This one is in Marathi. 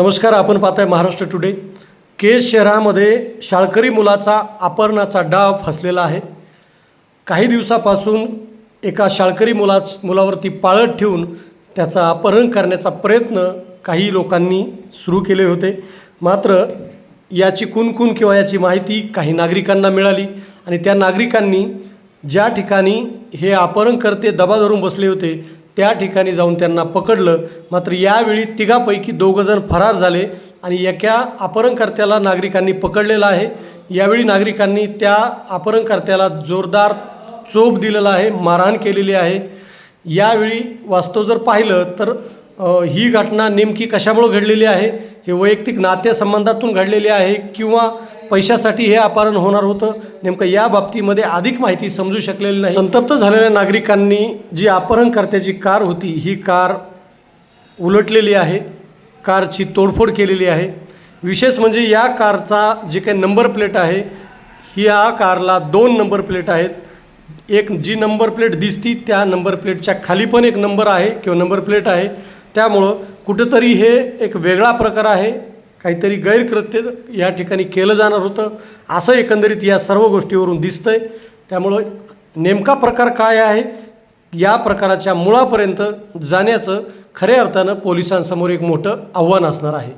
नमस्कार आपण पाहताय महाराष्ट्र टुडे. केज शहरामध्ये शाळकरी मुलाचा अपहरणाचा डाव फसलेला आहे. काही दिवसापासून एका शाळकरी मुलाच मुलावरती पाळत ठेवून त्याचा अपहरण करण्याचा प्रयत्न काही लोकांनी सुरू केले होते. मात्र याची कुणकुण किंवा याची माहिती काही नागरिकांना मिळाली आणि त्या नागरिकांनी ज्या ठिकाणी हे अपहरणकर्ते दबा धरून बसले होते त्या ठिकाणी जाऊन त्यांना पकडलं. मात्र यावेळी तिघापैकी दोघंजण फरार झाले आणि एका अपहरणकर्त्याला नागरिकांनी पकडलेलं आहे. यावेळी नागरिकांनी त्या अपहरणकर्त्याला जोरदार चोप दिलेला आहे मारहाण केलेली आहे. यावेळी वास्तव जर पाहिलं तर ही घटना नेमकी कशामुळं घडलेली आहे? हे वैयक्तिक नातेसंबंधातून घडलेली आहे किंवा पैशासाठी हे अपहरण होणार होतं. नेमकं या बाबतीमध्ये अधिक माहिती समजू शकलेली नाही. संतप्त झालेल्या नागरिकांनी जी अपहरणकर्त्याची कार होती ही कार उलटलेली आहे. कारची तोडफोड केलेली आहे. विशेष म्हणजे या कारचा जे काही नंबर प्लेट आहे या कारला दोन नंबर प्लेट आहेत. एक जी नंबर प्लेट दिसती त्या नंबर प्लेटच्या खाली पण एक नंबर आहे किंवा नंबर प्लेट आहे. त्यामुळं कुठंतरी हे एक वेगळा प्रकार आहे. काहीतरी गैरकृत्य या ठिकाणी केलं जाणार होतं. असं एकंदरीत या सर्व गोष्टीवरून दिसतं आहे त्यामुळं नेमका प्रकार काय आहे? या प्रकाराच्या मुळापर्यंत जाण्याचं खऱ्या अर्थानं पोलिसांसमोर एक मोठं आव्हान असणार आहे.